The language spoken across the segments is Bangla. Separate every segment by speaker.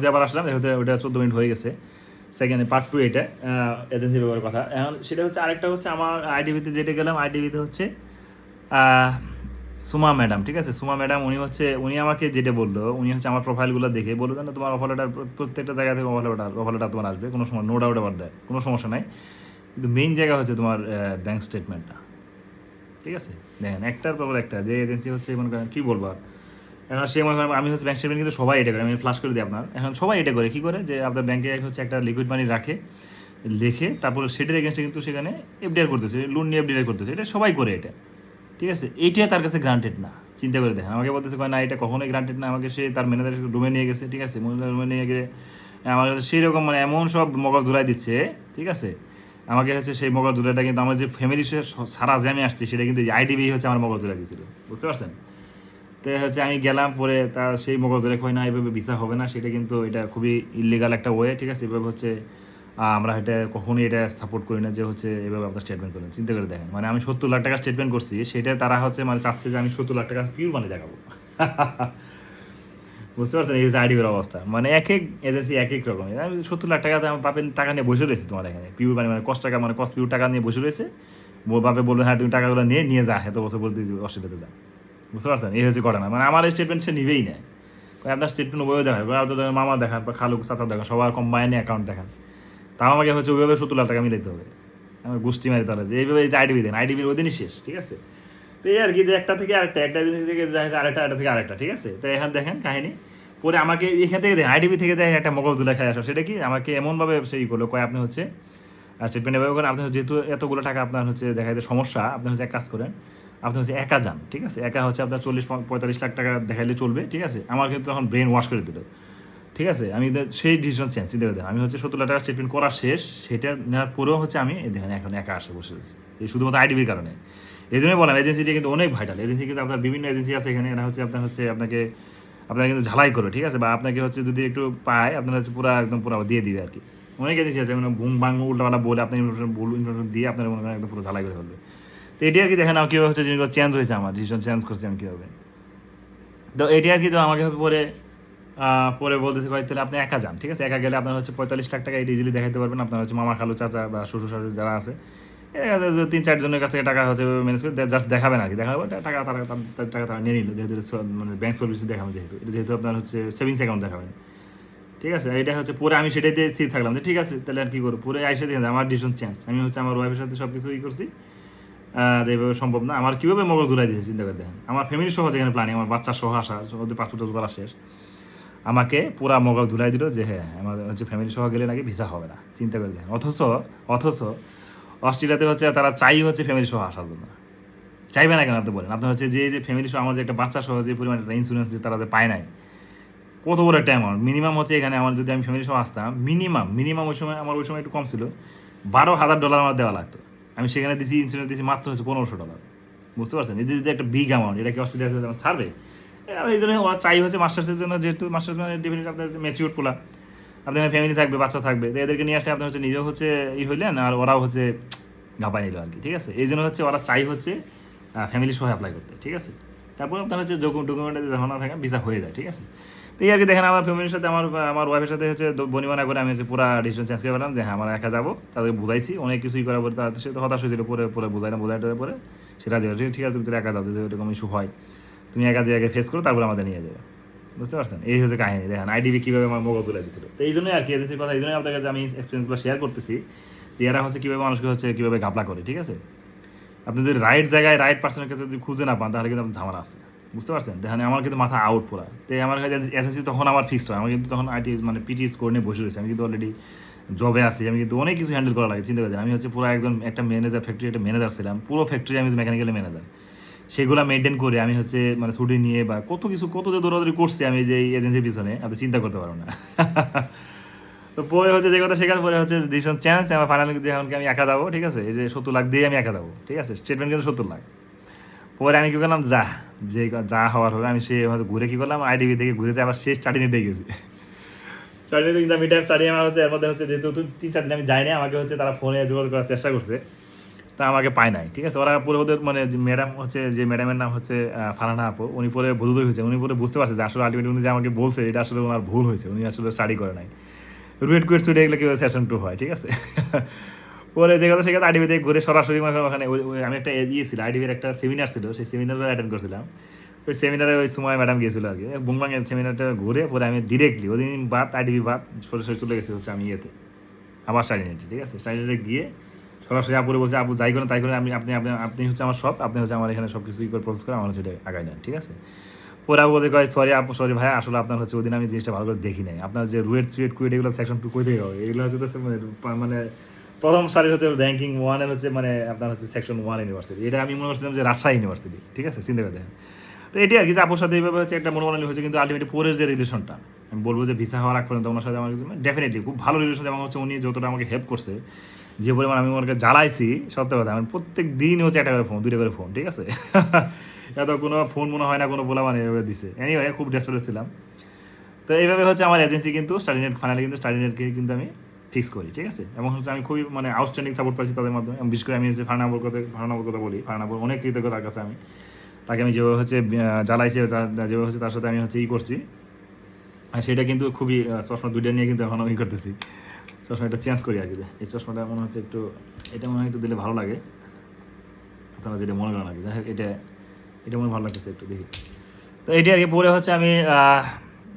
Speaker 1: দিয়ে আবার আসলাম যেহেতু ওটা চোদ্দ মিনিট হয়ে গেছে। সেকেন্ডে পার্ট টু এটা এজেন্সি ব্যবহারের কথা। এখন সেটা হচ্ছে আরেকটা হচ্ছে আমার আইডিবিতে যেটা গেলাম আইডিবিতে হচ্ছে সুমা ম্যাডাম, ঠিক আছে? সুমা ম্যাডাম, উনি হচ্ছে, উনি আমাকে যেটা বলল, উনি হচ্ছে আমার প্রোফাইলগুলো দেখে, বলল যে তোমার অফার প্রত্যেকটা জায়গা থেকে অফার লেটার তোমার আসবে, কোনো সময় নো ডাউট আবার দেয় কোনো সমস্যা নাই। কিন্তু মেইন জায়গা হচ্ছে তোমার ব্যাংক স্টেটমেন্টটা ঠিক আছে? দেখেন, একটার পর একটা যে এজেন্সি হচ্ছে, মনে করেন, কী বলব আর? এখন সে করেন আমি হচ্ছে ব্যাংক স্টেটমেন্ট কিন্তু সবাই এটা করে, আমি ফ্লাশ করে দিই আপনার। এখন সবাই এটা করে, কী করে? যে আপনার ব্যাংকে হচ্ছে একটা লিকুইড মানি রাখে, লিখে তারপর সেটার এগেনস্টে কিন্তু সেখানে এফডিআর করতেছে লোন নিয়ে এফডিআর করতেছে, এটা সবাই করে এটা। ঠিক আছে? এইটা তার কাছে গ্রান্টেড না, চিন্তা করে দেখেন। আমাকে বলতেছে না, এটা কখনোই গ্রান্টেড না, আমাকে সে তার ম্যানেজার রুমে নিয়ে গেছে। ঠিক আছে? রুমে নিয়ে গিয়ে আমার কাছে সেই রকম মানে এমন সব মগজ ধুলাই দিচ্ছে, ঠিক আছে? আমাকে হচ্ছে সেই মগজ ধুলাইটা কিন্তু আমার যে ফ্যামিলি সারা যে আমি আসছি, সেটা কিন্তু আইডিবি হচ্ছে আমার মগজ ধুলাই দিয়েছিল বুঝতে পারছেন? তো হচ্ছে আমি গেলাম, পরে তার সেই মগজ ধরে কয় না এইভাবে ভিসা হবে না, সেটা কিন্তু এটা খুবই ইলিগাল একটা ওয়ে ঠিক আছে? এভাবে হচ্ছে আমরা এটা কখনোই এটা সাপোর্ট করি না যে হচ্ছে এভাবে আপনার স্টেটমেন্ট করেন। চিন্তা করে দেখেন মানে আমি সত্তর লাখ টাকা স্টেটমেন্ট করছি, সেটা তারা হচ্ছে মানে চাচ্ছে যে আমি সত্তর লাখ টাকা পিউর মানে দেখাবো। বুঝতে পারছেন? এই আইডিবির অবস্থা। মানে এক এক এজেন্সি এক এক রকম। আমি সত্তর লাখ টাকা আমার বাপের টাকা নিয়ে বসে রয়েছে তোমার এখানে। পিউর মানে মানে কষ্ট টাকা মানে কষ্ট পিউর টাকা নিয়ে বসে রয়েছে। বাপে বলবে হ্যাঁ তুমি টাকাগুলো নিয়ে নিয়ে যা, এত বছর বলতে অস্ট্রেলিয়াতে যা। বুঝতে পারছেন? এই হচ্ছে ঘটনা। মানে আমার স্টেটমেন্ট সে নিবেই না আপনার স্টেটমেন্ট ওইভাবে দেখায় আপনার মামা দেখান, বা খালু চাচা দেখান, সবার কম্বাইনে অ্যাকাউন্ট দেখান। তাও আমাকে হচ্ছে ওইভাবে সত্তর লাখ টাকা মিলাইতে হবে। আমার গোষ্ঠী মারি তাহলে। যে এইভাবে এই যে আইডিবি দেন আইডিবির ওই দিনই শেষ, ঠিক আছে? তো এই আর কি, যে একটা থেকে আরেকটা, একটা জিনিস থেকে আরেকটা থেকে আরেকটা, ঠিক আছে? তো এখানে দেখেন কাহিনী। পরে আমাকে এখান থেকে দেখেন আইডিবি থেকে দেখেন একটা মগজ দুলা খাই আসা সেটা কি? আমাকে এমনভাবে সেই করল, কয়, আপনি হচ্ছে স্টেটমেন্ট এভাবে করেন, আপনি যেহেতু এতগুলো টাকা আপনার হচ্ছে দেখা যায় সমস্যা, আপনি হচ্ছে এক কাজ করেন আপনি হচ্ছে একা যান, ঠিক আছে? একা হচ্ছে আপনার চল্লিশ পঁয়তাল্লিশ লাখ টাকা দেখাইলে চলবে, ঠিক আছে? আমার কিন্তু তখন ব্রেন ওয়াশ করে দিল, ঠিক আছে? আমি সেই ডিসিশন চেঞ্জ চিন্তা করে আমি হচ্ছে সত্তর লাখ টাকা স্টেটমেন্ট করা শেষ, সেটা নেওয়ার পরেও হচ্ছে আমি দেখেন এখন একা আসে বসে রয়েছি। এই শুধুমাত্র আইডিবির কারণে। এই জন্যই বললাম এজেন্সিটা কিন্তু অনেক ভাইটাল এজেন্সি কিন্তু আপনার বিভিন্ন এজেন্সি আছে এখানে, এরা হচ্ছে আপনার হচ্ছে আপনাকে আপনাকে কিন্তু ঝালাই করবে ঠিক আছে? বা আপনাকে হচ্ছে যদি একটু পায়, আপনার হচ্ছে পুরো একদম পুরো দিয়ে দিবে আর কি। অনেক এজেন্সি আছে মানে বুম বাং উল্টাপাল্টা বলে আপনার ইনফরমেশন ভুল ইনফরমেশন দিয়ে আপনার মনে একদম পুরো ঝালাই করে ফেলবে। তো এটি আর কি দেখেন, আমার কীভাবে হচ্ছে জিনিসগুলো চেঞ্জ হয়েছে আমার ডিসিশন চেঞ্জ করছি আমি কীভাবে? তো এটি আর কি তো আমাকে পরে পরে বলতেছে কয়েক তাহলে আপনি একা যান, ঠিক আছে? একা গেলে আপনার হচ্ছে পঁয়তাল্লিশ লাখ টাকা ইজিলি দেখাতে পারবেন, আপনার হচ্ছে মামা খালু চাচা বা শ্বশুর শাশুড়ি যারা আছে। তিন চারজনের কাছে টাকা হচ্ছে ম্যানেজ করে জাস্ট দেখাবেন আর কি দেখাবো টাকা তারা টাকা তারা নিয়ে নিল, যেহেতু মানে ব্যাংক সার্ভিস দেখাবেন যেহেতু, এটা যেহেতু আপনার হচ্ছে সেভিংস অ্যাকাউন্ট দেখাবেন। ঠিক আছে? এটা হচ্ছে পরে আমি সেটাই দিয়ে স্থির থাকলাম যে, ঠিক আছে, তাহলে আর কি করব? পরে আইসা দিয়ে আমার ডিসিশন চেঞ্জ আমি হচ্ছে আমার ওয়াইফের সাথে সব কিছু ই করছি। আহ, যে এভাবে সম্ভব না। আমার কীভাবে মগজ ধুলাই দিয়েছে চিন্তা করে দেখেন। আমার ফ্যামিলি সহ যেখানে প্ল্যানিং আমার বাচ্চা সহ আসা ওদের পাসপোর্ট করা শেষ। আমাকে পুরা মগজ ধুলাই দিল যে হ্যাঁ আমার হচ্ছে ফ্যামিলি সহ গেলে নাকি ভিসা হবে না। চিন্তা করে দেখেন। অথচ অথচ অস্ট্রেলিয়াতে হচ্ছে তারা চাই হচ্ছে ফ্যামিলি সহ আসার জন্য। চাইবে না কেন আপনি বলেন? আপনার হচ্ছে যে যে ফ্যামিলি সহ আমার যে একটা বাচ্চা সহ যে পরিমাণ একটা ইন্স্যুরেন্স যে তারা যে পায় নাই কত বড় একটা অ্যামাউন্ট মিনিমাম হচ্ছে এখানে আমার যদি আমি ফ্যামিলি সহ আসতাম মিনিমাম মিনিমাম ওই সময় আমার ওই সময় একটু কম ছিল বারো হাজার ডলার আমার দেওয়া লাগতো। আমি সেখানে দিছি ইন্স্যুরেন্স দিয়েছি মাত্র হচ্ছে পনেরোশো ডলার বুঝতে পারছেন? যে যদি একটা বিগ অ্যামাউন্ট এটা কি অস্ট্রেলিয়া এ- এই জন্য ওরা চাই হচ্ছে মাস্টার্সের জন্য যেহেতু মাস্টার্স মানে ডেফিনেটলি আপনার ম্যাচিউর পোলা আপনার ফ্যামিলি থাকবে, বাচ্চা থাকবে, তো এদেরকে নিয়ে আসলে আপনার হচ্ছে নিজেও হচ্ছে ই হইলেন, আর ওরাও হচ্ছে ঘাপাই নিল আর কি ঠিক আছে? এই জন্য হচ্ছে ওরা চাই হচ্ছে ফ্যামিলি সহ অ্যাপ্লাই করতে, ঠিক আছে? তারপর আপনার হচ্ছে ডকুমেন্টে যখন না থাকে ভিসা হয়ে যায়, ঠিক আছে? তো এই আর কি দেখেন, আমার ফ্যামিলির সাথে, আমার আমার ওয়াইফের সাথে হচ্ছে বনিমানা করে আমি হচ্ছে পুরো ডিসিশন চেঞ্জ করে পেলাম যে হ্যাঁ আমার একা যাব। তাদেরকে বুঝাইছি, অনেক কিছুই করার পরে তাদের তো হতাশ হয়েছিল, পরে পরে বুঝাইলাম বোঝাইতে পরে সেটা যে ঠিক আছে, তুমি একা যাও, যদি এরকম ইস্যু হয়, তুমি একা যে আগে ফেস করো, তারপর আমাদের নিয়ে যাবে। বুঝতে পারছেন? এই হচ্ছে কাহিনী, দেখেন আইডিবি কীভাবে আমার মগজ তুলে দিয়েছিল তো এই জন্যই আর কি এজেন্সির কথা, এই জন্যই আপনাদের কাছে আমি এক্সপিরিয়েন্সগুলো শেয়ার করতেছি, যে এরা হচ্ছে কীভাবে মানুষকে হচ্ছে কীভাবে ঘাপলা করে, ঠিক আছে? আপনি যদি রাইট জায়গায় রাইট পার্সনের কাছে যদি খুঁজে না পান, তাহলে কিন্তু আপনার ঝামেলা আছে। বুঝতে পারছেন? দেখেন, আমার কিন্তু মাথা আউট পুরা। তো আমার কাছে এসএসসি তখন আমার ফিক্স হয়। আমার কিন্তু তখন আইটি মানে পিটি স্কোর নিয়ে বসে রয়েছে। আমি কিন্তু অলরেডি জবে আছি। আমি কিন্তু অনেক কিছু হ্যান্ডেল করা লাগে, চিন্তা করেছেন আমি হচ্ছে পুরো একদম একটা ম্যানেজার ফ্যাক্টরি একটা ম্যানেজার ছিলাম। পুরো ফ্যাক্টরি আমি মেকানিক্যাল ম্যানেজার সেগুলো মেনটেন করে আমি হচ্ছে মানে ছুটি নিয়ে বা কত কিছু, কত যে দৌড়াদৌড়ি করছি আমি যে এই এজেন্সির পিছনে, আপনি চিন্তা করতে পারো না। তো পরে হচ্ছে যে কথা শেখার পরে হচ্ছে ডিসিশন চেঞ্জ আমার ফাইনালি যে আমি একা যাব, ঠিক আছে? এই যে সত্তর লাখ দিয়ে আমি একা যাব, ঠিক আছে? স্টেটমেন্ট কিন্তু সত্তর লাখ। পরে আমি কি করলাম, যা, যে যা হওয়ার হবে, আমি সে ঘুরে কি করলাম আইডিবি থেকে ঘুরেতে আবার শেষ স্টাডি নিতে গেছি। কিন্তু আমার হচ্ছে, এর মধ্যে হচ্ছে যেহেতু আমি যাইনি, আমাকে হচ্ছে তারা ফোনে করার চেষ্টা করছে, তা আমাকে পায় নাই, ঠিক আছে? ওরা মানে ম্যাডাম হচ্ছে, যে ম্যাডামের নাম হচ্ছে উনি পরে হয়েছে, উনি বুঝতে যে আসলে উনি আমাকে বলছে, এটা আসলে ভুল হয়েছে, উনি আসলে স্টাডি করে নাই। রুয়েট কুয়েট এগুলো কি সেশন টু হয়, ঠিক আছে? পরে যে কথা সে কথা আইডিবি ঘুরে সরাসরি ওখানে আমি একটা ইয়ে ছিল, আইডিবির একটা সেমিনার ছিল, সেই সেমিনারও অ্যাটেন্ড করছিলাম। ওই সেমিনারে ওই সময় ম্যাডাম গিয়েছিল আর কি। বুংবাংয়ের সেমিনারটা ঘুরে পরে আমি ডিরেক্টলি ওই দিন বাদ, আইডিবি বাদ, সরাসরি চলে গেছি হচ্ছে আমি ইয়েতে আবার স্টাডিনেটে ঠিক আছে? স্টাডিনেটে গিয়ে সরাসরি আপুরে বলছে, আপু, যাই করেন, তাই করে আমি আপনি আপনি আপনি হচ্ছে আমার সব আপনি হচ্ছে আমার এখানে সব কিছু করে প্রসেস করে আমার হচ্ছে আগাই নেন, ঠিক আছে? পরে আপু বলতে কয় সরি আপু সরি ভাই, আসলে আপনার হচ্ছে ওই দিন আমি জিনিসটা ভালো করে দেখি নাই। আপনার যে রুয়েট, সুয়েট, কুয়েট এগুলো সেকশন টু কই থেকে এগুলো হচ্ছে তো মানে মানে প্রথম সারির হচ্ছে র্যাঙ্কিং ওয়ানের হচ্ছে মানে আপনার হচ্ছে সেকশন ওয়ান ইউনিভার্সিটি এটা আমি মনে করছিলাম যে রাজশাহী ইউনিভার্সিটি ঠিক আছে? চিন্তা করে তো এটি আর কি আপুর সাথে এইভাবে হচ্ছে একটা মনোমানালি হয়েছে, কিন্তু আলটিমেটলি পরের যে রিলেশনটা আমি বলব যে ভিসা হওয়ার আগ পর্যন্ত ওনার সাথে আমার ডেফিনেটলি খুব ভালো রিলেশন এবং হচ্ছে উনি যতটা আমাকে হেল্প করছে, যে পরিমাণ আমি ওনাকে জ্বালাইছি, সত্য কথা, আমি প্রত্যেক দিন হচ্ছে একটা করে ফোন দুইটা করে ফোন ঠিক আছে? এত কোনো ফোন মনে হয় না, কোনো বলা মানে এভাবে দিছে। এনিওয়ে খুব ডেসপারেট ছিলাম। তো এইভাবে হচ্ছে আমার এজেন্সি কিন্তু স্টাডিনেট ফাইনালি কিন্তু স্টাডিনেটকে কিন্তু আমি ফিক্স করি, ঠিক আছে? এবং হচ্ছে আমি খুবই মানে আউটস্ট্যান্ডিং সাপোর্ট পাচ্ছি তাদের মাধ্যমে। বিশেষ করে আমি হচ্ছে ফার্নাবর কথা ফার্নাবর কথা বলি। ফার্নাবর অনেক কৃতজ্ঞ তার কাছে আমি। তাকে আমি যেভাবে হচ্ছে জ্বালাইছি যেভাবে হচ্ছে তার সাথে আমি হচ্ছে ই করছি। আর সেটা কিন্তু খুবই চশমা দুইটা নিয়ে কিন্তু এখন আমি করতেছি। চশমাটা চেঞ্জ করি আর কি। এই চশমাটা মনে হচ্ছে একটু, এটা মনে হয় একটু দিলে ভালো লাগে। আপনারা যেটা মনে করেন আর কি। যাই হোক, এটা এটা মনে ভালো লাগতেছে একটু দেখি। তো এটা আর কি, পরে হচ্ছে আমি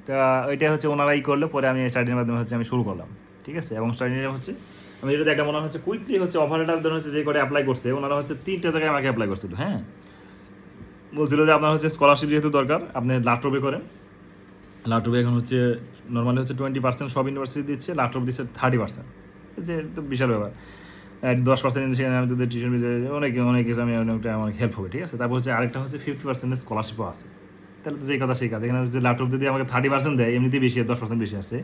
Speaker 1: তা ওইটা হচ্ছে ওনারাই করলে পরে আমি স্টাডির মাধ্যমে হচ্ছে আমি শুরু করলাম। ঠিক আছে? এবং স্টাডিতে হচ্ছে, আমি যেটা দেখা মনে হচ্ছে কুইকলি হচ্ছে অফারটার জন্য হচ্ছে যে করে অ্যাপ্লাই করছে, ওনারা হচ্ছে তিনটা জায়গায় আমাকে অ্যাপ্লাই করছিল হ্যাঁ? বলছিল যে আপনার হচ্ছে স্কলারশিপ যেহেতু দরকার, আপনি লাট্রবে করেন। লাট্রবে এখন হচ্ছে নর্মালি হচ্ছে টোয়েন্টি পার্সেন্ট সব ইউনিভার্সিটি দিচ্ছে লাট্রব দিচ্ছে থার্টি পার্সেন্ট যে তো বিশাল ব্যাপার। দশ পার্সেন্ট সেখানে আমি যদি টিউশন অনেক অনেক আমি অনেকটা আমার হেল্প হবে, ঠিক আছে? তারপর হচ্ছে আরেকটা হচ্ছে ফিফটি পার্সেন্টের স্কলারশিপও আছে। তাহলে তো যে কথা সেই কাজ। এখানে হচ্ছে ল্যাপটপ যদি আমাকে থার্টি পার্সেন্ট দেয়, এমনিতেই বেশি, দশ পার্সেন্ট বেশি আছে।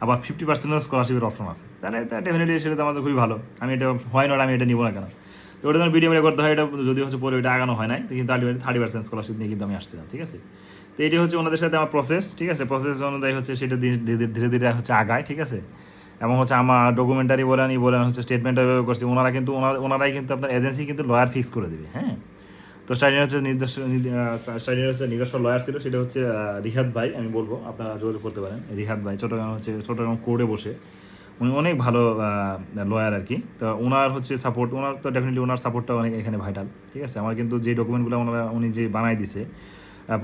Speaker 1: আবার ফিফটি পার্সেন্টের স্কলারশিপের অপশন আছে। তাহলে ডেফিনেটলি সেটা আমাদের খুবই ভালো। আমি এটা, হয় না আমি এটা নিবো না কেন? তো ওটা যখন ভিডিও করতে হয়, এটা যদি হচ্ছে পরে ওইটা আগানো হয় নাই কিন্তু আলটিমেটলি থার্টি পার্সেন্ট স্কলারশিপ নিয়ে কিন্তু আমি আসছিলাম ঠিক আছে? তো এটি হচ্ছে ওনাদের সাথে আমার প্রসেস ঠিক আছে? প্রসেস অনুযায়ী হচ্ছে সেটা ধীরে, ধীরে- ধীরে হচ্ছে আগায়, ঠিক আছে? এবং হচ্ছে আমার ডকুমেন্টারি বলেন, ই বলেন, হচ্ছে স্টেটমেন্ট করছি, ওনারা কিন্তু, ওনারা, ওনারাই কিন্তু আপনার এজেন্সি কিন্তু লয়ার ফিক্স করে দেবে হ্যাঁ? তো স্টাডির হচ্ছে নিজস্ব স্টাডির হচ্ছে নিজস্ব লয়ার ছিল, সেটা হচ্ছে রিহাদ ভাই, আমি বলব, আপনারা যোগাযোগ করতে পারেন, রিহাদ ভাই, চট্টগ্রাম হচ্ছে, চট্টগ্রাম কোর্টে বসে। উনি অনেক ভালো লয়ার আর কি। তো ওনার হচ্ছে সাপোর্ট ওনার তো ডেফিনেটলি ওনার সাপোর্টটা অনেক এখানে ভাইটাল ঠিক আছে? আমার কিন্তু যে ডকুমেন্টগুলো ওনারা, উনি যে বানাই দিছে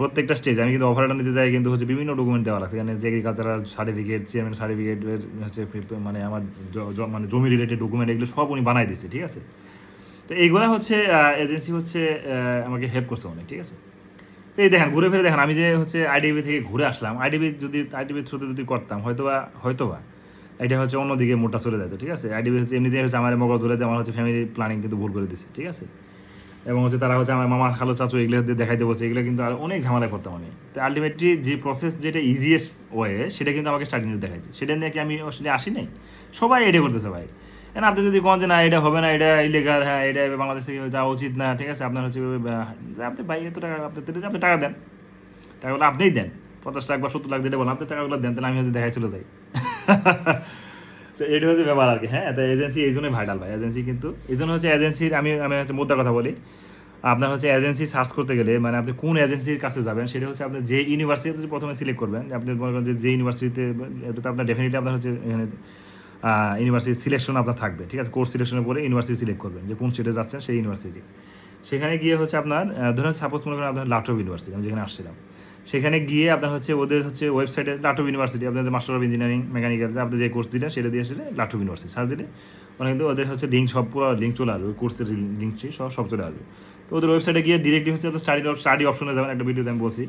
Speaker 1: প্রত্যেকটা স্টেজ আমি কিন্তু অফারটা নিতে যাই, কিন্তু হচ্ছে বিভিন্ন ডকুমেন্ট দেওয়া লাগছে। এখানে যে এগ্রিকালচারাল সার্টিফিকেট চেয়ারম্যান সার্টিফিকেটের হচ্ছে মানে আমার মানে জমি রিলেটেড ডকুমেন্ট এগুলো সব উনি বানাই দিচ্ছে ঠিক আছে? তো এইগুলো হচ্ছে এজেন্সি হচ্ছে আমাকে হেল্প করছে অনেক, ঠিক আছে? তো এই দেখেন, ঘুরে ফিরে দেখেন, আমি যে হচ্ছে আইডিবি থেকে ঘুরে আসলাম আইডিবি যদি আইডিবির থ্রুতে যদি করতাম, হয়তোবা হয়তোবা, এটা হচ্ছে অন্যদিকে মোটা চলে যেত, ঠিক আছে? আইডিবি হচ্ছে এমনিতেই হচ্ছে আমার মগজ ধরে আমার হচ্ছে ফ্যামিলি প্ল্যানিং কিন্তু ভুল করে দিচ্ছে ঠিক আছে? এবং হচ্ছে তারা হচ্ছে আমার মামা খালো চাচু এগুলো দেখাইতে বলছে, এগুলো কিন্তু আর অনেক ঝামেলায় পড়তাম আমি। তো আলটিমেটলি যে প্রসেস যেটা ইজিয়েস্ট ওয়ে সেটা কিন্তু আমাকে স্টার্টিং দেখাইছে। সেটা নিয়ে কি আমি আসি নাই? সবাই এটা করতেছে ভাই। এখন আপনি যদি কোন যে না, এটা হবে না, এটা ইলেগাল হ্যাঁ এটা বাংলাদেশ থেকে যাওয়া উচিত না, ঠিক আছে, আপনার হচ্ছে আপনি ভাই, এত টাকা, আপনি আপনি টাকা দেন, টাকাগুলো আপনিই দেন, পঞ্চাশ লাখ বা সত্তর লাখ যেটা বলেন, আপনি টাকাগুলো দেন, তাহলে আমি হচ্ছে দেখাই চলে যাই। তো এটা হচ্ছে ব্যাপার আর কি হ্যাঁ তো এজেন্সি এই জন্যই ভাইটাল ভাই এজেন্সি কিন্তু, এই জন্য হচ্ছে এজেন্সির আমি আমি হচ্ছে মুদ্রা কথা বলি, আপনার হচ্ছে এজেন্সি সার্চ করতে গেলে মানে আপনি কোন এজেন্সির কাছে যাবেন, সেটা হচ্ছে আপনি যে ইউনিভার্সিটি প্রথমে সিলেক্ট করবেন আপনি মনে করেন যে যে ইউনিভার্সিটিতে এটা তো আপনার ডেফিনেটলি আপনার হচ্ছে এখানে ইউনিভার্সিটি সিলেকশন আপনার থাকবে, ঠিক আছে? কোর্স সিলেকশনের পরে ইউনিভার্সিটি সিলেক্ট করবেন, যে কোন স্টেটে যাচ্ছেন সেই ইউনিভার্সিটি সেখানে গিয়ে হচ্ছে আপনার ধরুন সাপোজ মনে করেন আপনার লাটভ ইউনিভার্সিটি আমি যেখানে আসছিলাম। সেখানে গিয়ে আপনার হচ্ছে ওদের হচ্ছে ওয়েবসাইটে লাটভ ইউনিভার্সিটি আপনাদের মাস্টার অফ ইঞ্জিনিয়ারিং মেকানিক্যাল আপনি যে কোর্স দিলেন সেটা দিয়ে আসলে লাটভ ইউনিভার্সিটি সার্চ দিলে, ওখানে কিন্তু ওদের হচ্ছে লিঙ্ক সব পুরো লিঙ্ক চলে আসবে কোর্সের লিঙ্কটি সব সব চলে আসবে। তো ওদের ওয়েবসাইটে গিয়ে ডিরেক্টলি হচ্ছে আপনার স্টাডি স্টাডি অপশনে যাবেন, একটা ভিডিওতে আমি বলছি।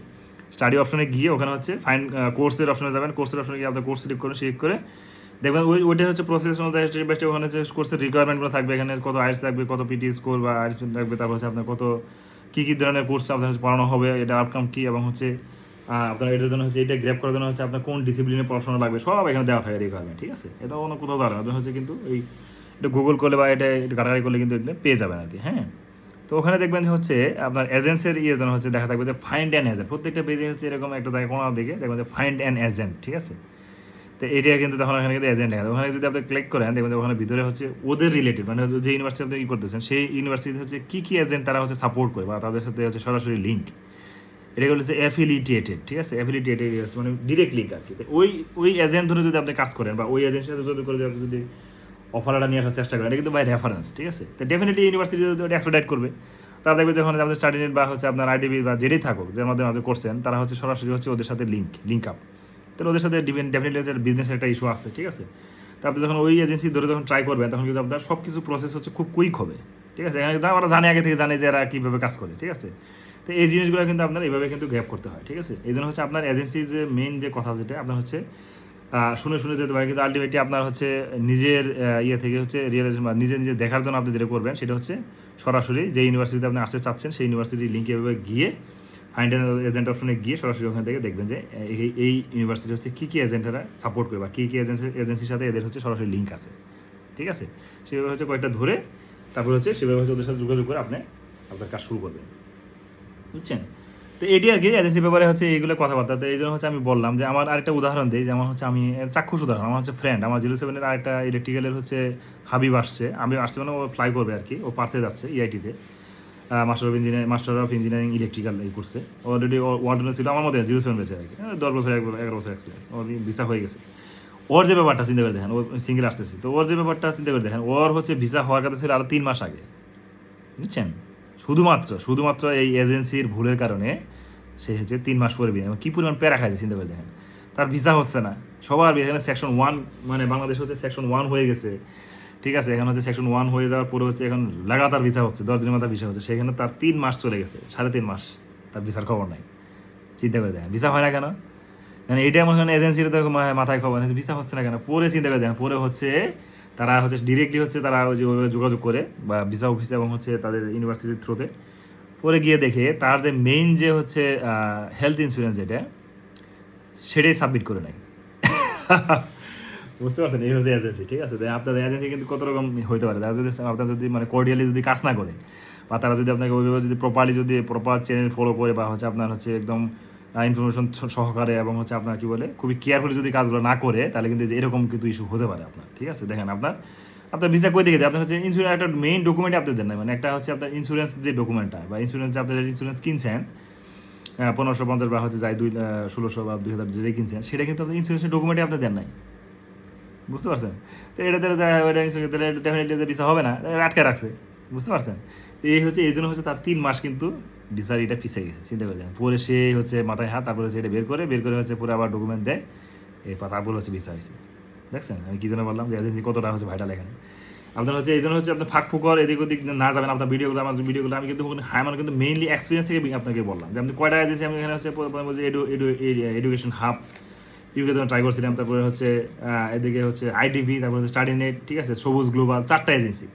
Speaker 1: স্টাডি অপশনে গিয়ে ওখানে হচ্ছে ফাইন কোর্সের অপশনে যাবেন কোর্সের অপশনে গিয়ে আপনার কোর্স সিলেক্ট করে সিলেক্ট করে দেখবেন ওই ওইটা হচ্ছে প্রসেস অনুযায়ী স্টেপ বাই স্টেপ ওখানে হচ্ছে কোর্সের রিকোয়ারমেন্টগুলো থাকবে এখানে, কত আইস লাগবে, কত পিটি স্কোর বা আইস লাগবে, তারপর হচ্ছে আপনার কত, কী কী ধরনের কোর্স আপনার হচ্ছে পড়ানো হবে, এটা আউটকাম কী এবং হচ্ছে আপনার এটার জন্য হচ্ছে এটা গ্র্যাপ করার জন্য হচ্ছে আপনার কোন ডিসিপ্লিনে পড়াশোনা লাগবে, সব এখানে দেওয়া থাকে রিকোয়ারমেন্ট ঠিক আছে? এটা অন্য কোথাও যাবে না, হচ্ছে কিন্তু এই এটা গুগল করলে বা এটা এটা করলে কিন্তু এগুলো পেয়ে যাবেন আর কি হ্যাঁ? তো ওখানে দেখবেন যে হচ্ছে আপনার এজেন্সের ইয়ে জন্য হচ্ছে দেখা থাকবে যে ফাইন্ড অ্যান এজেন্ট প্রত্যেকটা পেজে হচ্ছে এরকম একটা জায়গায় কোনো দিকে দেখবেন যে ফাইন্ড অ্যান এজেন্ট ঠিক আছে? তো এটা কিন্তু তখন ওখানে কিন্তু এজেন্ট লেখা। ওখানে যদি আপনি ক্লিক করেন, দেখবেন ওখানে ভিতরে হচ্ছে ওদের রিলেটেড মানে যে ইউনিভার্সিটি আপনি ই করতেছেন, সেই ইউনিভার্সিটি হচ্ছে কী কী এজেন্ট তারা হচ্ছে সাপোর্ট করে বা তাদের সাথে হচ্ছে সরাসরি লিঙ্ক এটা হচ্ছে অ্যাফিলিটেটেড ঠিক আছে? অ্যাফিলিটেটেড মানে ডিরেক্ট লিঙ্ক আর কি। ওই ওই এজেন্ট ধরে যদি আপনি কাজ করেন বা ওই এজেন্টের সাথে যদি করে আপনি যদি অফারটা নিয়ে আসার চেষ্টা করেন, এটা কিন্তু বাই রেফারেন্স ঠিক আছে? তো ডেফিনেটলি ইউনিভার্সিটি যদি এক্সপেডাইট করবে, তারা দেখবে যখন আপনাদের স্টাডি বা হচ্ছে আপনার আইডিবি বা যেটাই থাকুক, যার মাধ্যমে আপনি করছেন, তারা হচ্ছে সরাসরি হচ্ছে ওদের সাথে লিঙ্ক লিঙ্ক আপ তাহলে ওদের সাথে ডেফিনেটলি বিজনেসের একটা ইস্যু আছে, ঠিক আছে? তো আপনি যখন ওই এজেন্সি ধরে যখন ট্রাই করবেন, তখন কিন্তু আপনার সব কিছু প্রসেস হচ্ছে খুব কুইক হবে, ঠিক আছে? এখানে ওরা জানে, আগে থেকে জানে যে এরা কীভাবে কাজ করে, ঠিক আছে? তো এই জিনিসগুলো কিন্তু আপনার এইভাবে কিন্তু গ্যাপ করতে হয়, ঠিক আছে? এই জন্য হচ্ছে আপনার এজেন্সির যে মেইন যে কথা যেটা, আপনার হচ্ছে শুনে শুনে যেতে পারে, কিন্তু আলটিমেটলি আপনার হচ্ছে নিজের ইয়ে থেকে হচ্ছে রিয়েলাইজেশন বা নিজে নিজে দেখার জন্য আপনি যেটা করবেন, সেটা হচ্ছে সরাসরি যে ইউনিভার্সিটিতে আপনি আসতে চাচ্ছেন, সেই ইউনিভার্সিটির লিঙ্কে এভাবে গিয়ে ফাইন্ড এজেন্ট অপশনে গিয়ে সরাসরি ওখান থেকে দেখবেন যে এই এই ইউনিভার্সিটি হচ্ছে কী কী এজেন্টেরা সাপোর্ট করে বা কী কী এজেন্সি এজেন্সির সাথে এদের হচ্ছে সরাসরি লিঙ্ক আছে। ঠিক আছে? সেভাবে হচ্ছে কয়েকটা ধরে তারপর হচ্ছে সেভাবে হচ্ছে ওদের সাথে যোগাযোগ করে আপনি আপনার কাজ শুরু করবেন। বুঝছেন? তো এটি আর কি এজেন্সি ব্যাপারে হচ্ছে এইগুলো কথাবার্তা। তো এই জন্য হচ্ছে আমি বললাম যে, আমার আরেকটা উদাহরণ দিই, যেমন হচ্ছে আমি চাক্ষুষ উদাহরণ। আমার হচ্ছে ফ্রেন্ড আমার জিরো সেভেনের আরেকটা ইলেকট্রিক্যালের হচ্ছে হাবিব আসছে। আমি আসছে মানে ও ফ্লাই করবে আর কি, ও পার্থে যাচ্ছে E ইআইটিতে master of engineering master of engineering electrical এই করছে অলরেডি ওয়ার্ডনে ছিল আমার মধ্যে জিরো সেভেন বেঁচে আর কি। দশ বছর এগারো বছর এক্সপিরিয়েন্স ওর ভিসা হয়ে গেছে। ওর যে ব্যাপারটা চিন্তা করে দেখেন, ও সিঙ্গেল আসতেছে। তো ওর যে ব্যাপারটা চিন্তা করে দেখেন, ওর হচ্ছে ভিসা হওয়ার কথা ছিল আরও তিন মাস আগে। বুঝছেন? শুধুমাত্র শুধুমাত্র এই এজেন্সির ভুলের কারণে সে হচ্ছে তিন মাস পরে বিয়ে। কী পরিমাণ প্যারা খাইছে চিন্তা করে দেখেন। তার ভিসা হচ্ছে না। সবার এখানে সেকশন ওয়ান মানে বাংলাদেশ হচ্ছে সেকশন ওয়ান হয়ে গেছে। ঠিক আছে, এখন হচ্ছে সেকশন ওয়ান হয়ে যাওয়ার পরে হচ্ছে এখন লাগাতার ভিসা হচ্ছে, দশ দিনের মাথা ভিসা হচ্ছে। সেখানে তার তিন মাস চলে গেছে, সাড়ে তিন মাস তার ভিসার খবর নাই। চিন্তা করে দেখেন, ভিসা হয় না কেন? মানে এটা আমার এজেন্সির তো মাথায় খবর নেই, ভিসা হচ্ছে না কেন? পরে চিন্তা করে দেখেন, পরে হচ্ছে তারা হচ্ছে ডিরেক্টলি হচ্ছে তারা ওই যে যোগাযোগ করে বা ভিসা অফিস এবং হচ্ছে তাদের ইউনিভার্সিটির থ্রুতে পরে গিয়ে দেখে তার যে মেইন যে হচ্ছে হেলথ ইন্স্যুরেন্স যেটা, সেটাই সাবমিট করে নেয়। বুঝতে পারছেন? এই হচ্ছে এজেন্সি ঠিক আছে? আপনাদের এজেন্সি কিন্তু কত রকম হইতে পারে? যদি আপনার যদি মানে কোর্ডিয়ালি যদি কাজ না করে, বা তারা যদি আপনাকে ওইভাবে যদি প্রপারলি যদি প্রপার চ্যানেল ফলো করে, বা হচ্ছে আপনার হচ্ছে একদম ইনফরমেশন সহকারে এবং হচ্ছে আপনার কি বলে, খুবই কেয়ারফুলি যদি কাজগুলো না করে, তাহলে কিন্তু এরকম কিন্তু ইস্যু হতে পারে আপনার, ঠিক আছে? দেখেন আপনার আপনার ভিসা কই দিকে আপনার হচ্ছে ইন্স্যুরেন্স একটা মেইন ডকুমেন্ট আপনি দেন না মানে একটা হচ্ছে আপনার ইন্স্যুরেন্স যে ডকুমেন্টটা বা ইন্স্যুরেন্স আপনার ইন্স্যুরেন্স কিনছেন পনেরোশো পঞ্চাশ বা হচ্ছে যাই দুই ষোলোশো বা দুই হাজার যেটাই কিনছেন, সেটা কিন্তু আপনার ইন্স্যুরেন্সের ডকুমেন্টে আপনি দেন নাই। বুঝতে পারছেন? তো এটা তাহলে তাহলে ডেফিনেটলি ভিসা হবে না আটকে রাখছে, বুঝতে পারছেন? তো এই হচ্ছে, এই জন্য হচ্ছে তার তিন মাস কিন্তু ভিসার এটা পিছিয়ে গেছে, চিন্তা করে। পরে সে হচ্ছে মাথায় হাত, তারপরে হচ্ছে এটা বের করে বের করে হচ্ছে পুরো আবার ডকুমেন্ট দেয়, এরপর তারপরে হচ্ছে ভিসা হয়েছে। দেখছেন? আমি কি জন্য বললাম যে এজেন্সি কতটা হচ্ছে ভাইটাল এখানে? আপনার হচ্ছে, এই জন্য হচ্ছে আপনার ফাঁক ফুকর, এদিক ওদিক না যাবেন, আপনার ভিডিওগুলো আমার ভিডিওগুলো আমি কিন্তু আমার কিন্তু মেইনলি এক্সপিরিয়েন্স থেকে আপনাকে বললাম যে আপনি কয়টা এজেন্সি আমি এখানে হচ্ছে এডুকেশন হাব ইউকে যখন ট্রাই করছিলাম, তারপরে হচ্ছে এদিকে হচ্ছে আইডিভি তারপরে হচ্ছে স্টাডি নেট ঠিক আছে? সবুজ গ্লোবাল চারটা এজেন্সি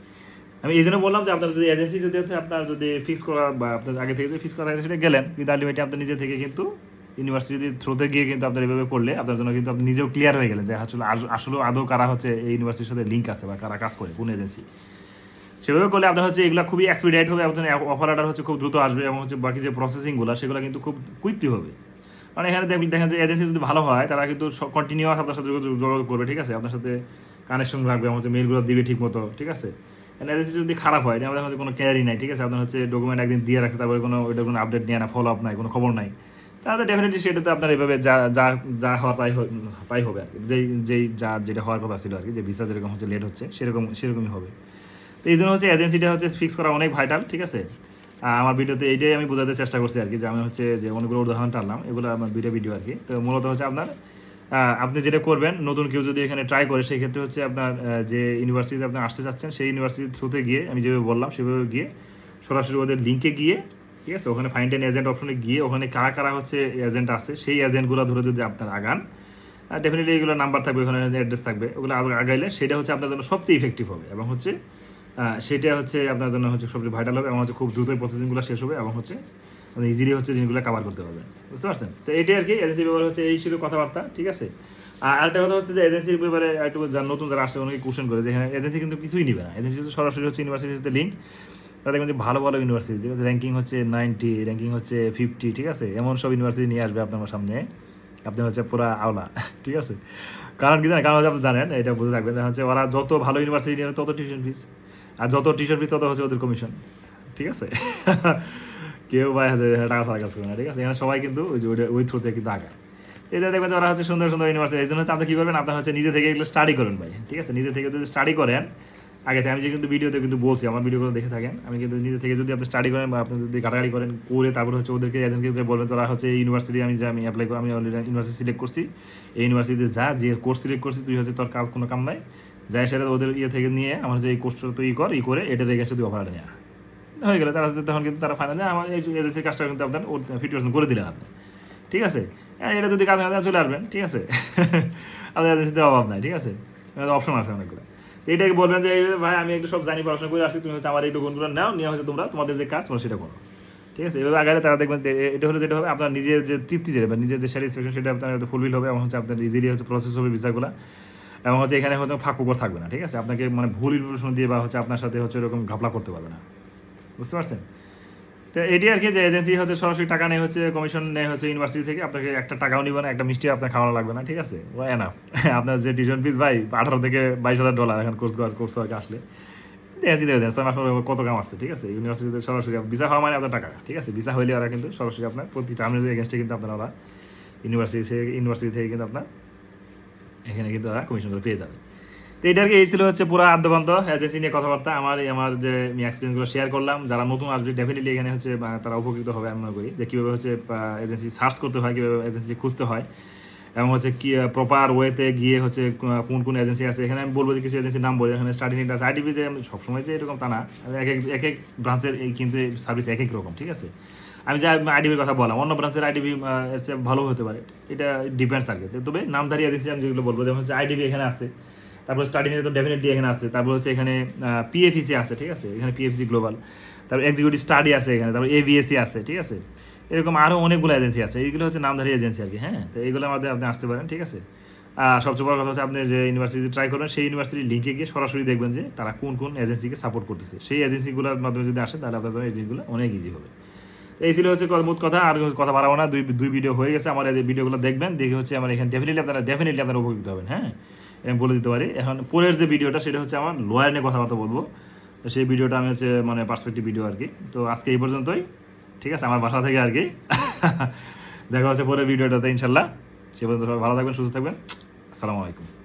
Speaker 1: আমি এই জন্য বললাম যে আপনার যদি এজেন্সি যদি হচ্ছে আপনার যদি ফিক্স করা বা আপনার আগে থেকে যদি ফিক্স করা সেটা গেলেন। কিন্তু আলটিমেটলি আপনার নিজে থেকে কিন্তু ইউনিভার্সিটির থ্রুতে গিয়ে কিন্তু আপনার এভাবে করলে আপনার জন্য কিন্তু আপনি নিজেও ক্লিয়ার হয়ে গেলেন যে আসলে আসলে আদৌ কারা হচ্ছে এই ইউনিভার্সিটির সাথে লিঙ্ক আছে বা কারা কাজ করে, কোন এজেন্সি সেভাবে করলে আপনার হচ্ছে এগুলো খুবই এক্সপিডাইট হবে এবং অফার অর্ডার হচ্ছে খুব দ্রুত আসবে এবং হচ্ছে বাকি যে প্রসেসিংগুলো সেগুলো কিন্তু খুব কুইকলি হবে। মানে এখানে দেখ- দেখেন যে এজেন্সি যদি ভালো হয়, তারা কিন্তু কন্টিনিউয়াস আপনার সাথে যোগাযোগ করবে, ঠিক আছে? আপনার সাথে কানেকশন রাখবে হচ্ছে মেলগুলো দিবে ঠিক মতো ঠিক আছে? এজেন্সি যদি খারাপ হয় আমাদের হচ্ছে কোনো কেয়ারই নাই, ঠিক আছে? আপনার হচ্ছে ডকুমেন্ট একদিন দিয়ে রাখছে, তারপরে কোনো ওইটা কোনো আপডেট নিয়ে না ফলো আপ নাই, কোনো খবর নাই। তাহলে ডেফিনেটলি সেটাতে আপনার এভাবে যা যা যা হওয়া তাই তাই হবে আর কি। যেই যেই যা যেটা হওয়ার কথা ছিল আর কি, যে ভিসা যেরকম হচ্ছে লেট হচ্ছে, সেরকম সেরকমই হবে। তো এই জন্য হচ্ছে এজেন্সিটা হচ্ছে ফিক্স করা অনেক ভাইটাল ঠিক আছে? আমার ভিডিওতে এইটাই আমি বোঝাতে চেষ্টা করছি আর কি, যে আমি হচ্ছে যে অনেকগুলো উদাহরণ টানলাম, এগুলো আমার দুইটা ভিডিও আর কি। তো মূলত হচ্ছে আপনার আপনি যেটা করবেন, নতুন কেউ যদি এখানে ট্রাই করে সেই ক্ষেত্রে হচ্ছে আপনার যে ইউনিভার্সিটিতে আপনি আসতে চাচ্ছেন, সেই ইউনিভার্সিটির থ্রুতে গিয়ে, আমি যেভাবে বললাম, সেভাবে গিয়ে সরাসরি ওদের লিঙ্কে গিয়ে, ঠিক আছে, ওখানে ফাইন্ড অ্যান এজেন্ট অপশনে গিয়ে, ওখানে কারা কারা হচ্ছে এজেন্ট আছে, সেই এজেন্টগুলো ধরে যদি আপনার আগান ডেফিনেটলি এগুলো নাম্বার থাকবে, ওখানে অ্যাড্রেস থাকবে, ওগুলো আগাইলে সেটা হচ্ছে আপনার জন্য সবচেয়ে ইফেক্টিভ হবে এবং হচ্ছে সেটা হচ্ছে আপনার জন্য হচ্ছে সবচেয়ে ভাইটাল হবে এবং হচ্ছে খুব দ্রুতই প্রসেসিংগুলো শেষ হবে এবং হচ্ছে ইজিলি হচ্ছে জিনিসগুলো কভার করতে পারবেন বুঝতে পারছেন? তো এটাই আর কি এজেন্সির ব্যাপারে হচ্ছে এই শুধু কথাবার্তা, ঠিক আছে? আর আরেকটা কথা হচ্ছে যে এজেন্সির ব্যাপারে একটু নতুন যারা আসছে অনেকে কোশ্চেন করে যে এখানে এজেন্সি কিন্তু কিছুই নিবে না। এজেন্সি হচ্ছে সরাসরি হচ্ছে ইউনিভার্সিটির সাথে লিঙ্ক তারা দেখবেন যে ভালো ভালো ইউনিভার্সিটি ঠিক আছে? র্যাঙ্কিং হচ্ছে নাইনটি র্যাঙ্কিং হচ্ছে ফিফটি ঠিক আছে? এমন সব ইউনিভার্সিটি নিয়ে আসবে আপনার সামনে, আপনি হচ্ছে পুরা আওলা, ঠিক আছে? কারণ কি জানেন? কারণ হচ্ছে আপনি জানেন, এটা বুঝে যে হচ্ছে ওরা যত ভালো ইউনিভার্সিটি নেবে, তত টিউশন ফিস আর যত টিউশন ফিস তত হচ্ছে ওদের কমিশন ঠিক আছে? কেউ বা হচ্ছে টাকা ছাড়া কাজ করে না, ঠিক আছে? এখানে সবাই কিন্তু ওই যে ওই- থ্রুতে কিন্তু আগায়। এই যে দেখবেন ওরা হচ্ছে সুন্দর সুন্দর ইউনিভার্সিটি এই জন্য হচ্ছে আপনি কী করবেন? আপনার হচ্ছে নিজে থেকে এগুলো স্টাডি করেন ভাই, ঠিক আছে? নিজে থেকে যদি স্টাডি করেন, আগে আমি যে কিন্তু ভিডিওতে কিন্তু বলছি, আমার ভিডিওগুলো দেখে থাকেন। আমি কিন্তু নিজে থেকে যদি আপনি স্টাডি করেন বা আপনি যদি ঘাটাঘাটি করেন, করে তারপর হচ্ছে ওদেরকে এজেন্টকে বলবেন তোরা হচ্ছে ইউনিভার্সিটি আমি যে আমি অ্যাপ্লাই করি, আমি অলরেডি ইউনিভার্সিটি সিলেক্ট করছি। এই ইউনিভার্সিটিতে যা যে কোর্স সিলেক্ট করছি, তুই হচ্ছে তোর কাজ কোনো কাম নাই। যাই সেটা ওদের ইয়ে থেকে নিয়ে আমার যে এই কোর্সটা তুই কর ই করে এটার এগেন্সে তুই অফারটা নিয়ে হয়ে গেলে তারা তখন কিন্তু তারা ফাইনালে আমার এই এজেন্সির কাজটা কিন্তু আপনার ফিফটি পার্সেন্ট করে দিলেন আপনি। ঠিক আছে? হ্যাঁ, এটা যদি কাজ না চলে আসবেন ঠিক আছে? আপনার এজেন্সিতে অভাব নাই ঠিক আছে? অপশন আছে অনেকগুলো। তো এটাকে বলবেন যে ভাই আমি একটু সব জানি পড়াশোনা করে আসছি তুমি হচ্ছে আমার এই ডকুমেন্টগুলো নাও নিয়ে হচ্ছে তোমরা তোমাদের যে কাজ তোমরা সেটা করো। ঠিক আছে? এভাবে আগালে তারা দেখবেন এটা হলে যেটা হবে আপনার নিজের যে তৃপ্তি যেটা বা নিজের যে স্যাটিসফ্যাকশন সেটা আপনার ফুলফিল হবে এবং হচ্ছে আপনার ইজিলি হচ্ছে প্রসেস হবে ভিসাগুলো এবং হচ্ছে এখানে হয়তো ফাঁক পুকুর থাকবে না, ঠিক আছে? আপনাকে মানে ভুল ইনফরমেশন দিয়ে বা হচ্ছে আপনার সাথে হচ্ছে এরকম ঘাপলা করতে পারবে না। বুঝতে পারছেন? তো এটি আর কি যে এজেন্সি হচ্ছে সরাসরি টাকা নেই হচ্ছে কমিশন নেয় হচ্ছে ইউনিভার্সিটি থেকে, আপনাকে একটা টাকাও নিবে না, একটা মিষ্টি আপনার খাওয়ানো লাগবে না, ঠিক আছে? ও এনাফ আপনার যে টিউশন ফিস ভাই, আঠারো থেকে বাইশ হাজার ডলার এখন কোর্স কোর্স ওয়ার্কে আসলে। কত কাম আসছে, ঠিক আছে? ইউনিভার্সিটিতে সরাসরি ভিসা হওয়া মানে আপনার টাকা, ঠিক আছে? ভিসা হইলে ওরা কিন্তু সরাসরি আপনার প্রতি টার্মের এগেনস্টে কিন্তু আপনার ইউনিভার্সিটি থেকে ইউনিভার্সিটি থেকে কিন্তু আপনার এখানে কিন্তু ওরা কমিশনগুলো পেয়ে যাবে। তো এটা আর কি এই ছিল হচ্ছে পুরো আদ্যপান্ত এজেন্সি নিয়ে কথাবার্তা। আমার আমার যে আমি এক্সপিরিয়েন্সগুলো শেয়ার করলাম, যারা নতুন আসবে ডেফিনেটলি এখানে হচ্ছে তারা উপকৃত হবে আমি মনে করি। যে কীভাবে হচ্ছে এজেন্সি সার্চ করতে হয়, কীভাবে এজেন্সি খুঁজতে হয়, এবং হচ্ছে কি প্রপার ওয়েতে গিয়ে হচ্ছে কোন- কোন এজেন্সি আছে। এখানে আমি বলব যে কিছু এজেন্সির নাম বলি। এখানে স্টাডি নিট আছে। আইডিবি যে আমি সবসময় যে এরকম তা না। এক এক এক এক ব্রাঞ্চের কিন্তু সার্ভিস এক এক রকম, ঠিক আছে? আমি যা আইডিবির কথা বললাম, অন্য ব্রাঞ্চের আইডিবি ভালো হতে পারে। এটা ডিপেন্ডস আর কি। তবে নামধারী এজেন্সি আমি যেগুলো বলব, যেমন হচ্ছে আইডিবি এখানে আছে, তারপর স্টাডি নিয়ে তো ডেফিনেটলি এখানে আছে, তারপর হচ্ছে এখানে পিএফিসি আছে, ঠিক আছে? এখানে পিএফসি গ্লোবাল তারপর এক্সিকিউটিভ স্টাডি আছে এখানে, তারপর এভিএসসি আছে, ঠিক আছে? এরকম আরও অনেকগুলো এজেন্সি আছে এইগুলো হচ্ছে নামধারী এজেন্সি আর কি হ্যাঁ? তো এইগুলোর মধ্যে আপনি আসতে পারেন, ঠিক আছে? সবচেয়ে বড় কথা হচ্ছে আপনি যে ইউনিভার্সিটি ট্রাই করবেন, সেই ইউনিভার্সিটির লিঙ্কে গিয়ে সরাসরি দেখবেন যে তারা কোন কোন এজেন্সিকে সাপোর্ট করতেছে। সেই এজেন্সিগুলোর মাধ্যমে যদি আসে, তাহলে আপনাদের এজেন্সিগুলো অনেক ইজি হবে। তো এই ছিল হচ্ছে মোট কথা, আর কথা বাড়াবো না। দুই দুই ভিডিও হয়ে গেছে, আমার এই যে ভিডিওগুলো দেখবেন, দেখে হচ্ছে আমার এখানে ডেফিনেটলি আপনারা ডেফিনেটলি আপনারা উপকৃত হবেন হ্যাঁ? আমি বলে দিতে পারি। এখন পরের যে ভিডিওটা সেটা হচ্ছে আমার লয়ার নিয়ে কথাবার্তা বলব। তো সেই ভিডিওটা আমি হচ্ছে মানে পার্সপেক্টিভ ভিডিও আর কি। তো আজকে এই পর্যন্তই। ঠিক আছে? আমার বাসা থেকে আর কি। দেখা হচ্ছে পরের ভিডিওটাতে ইনশাল্লাহ। সে পর্যন্ত সবাই ভালো থাকবেন, সুস্থ থাকবেন। আসসালামু আলাইকুম।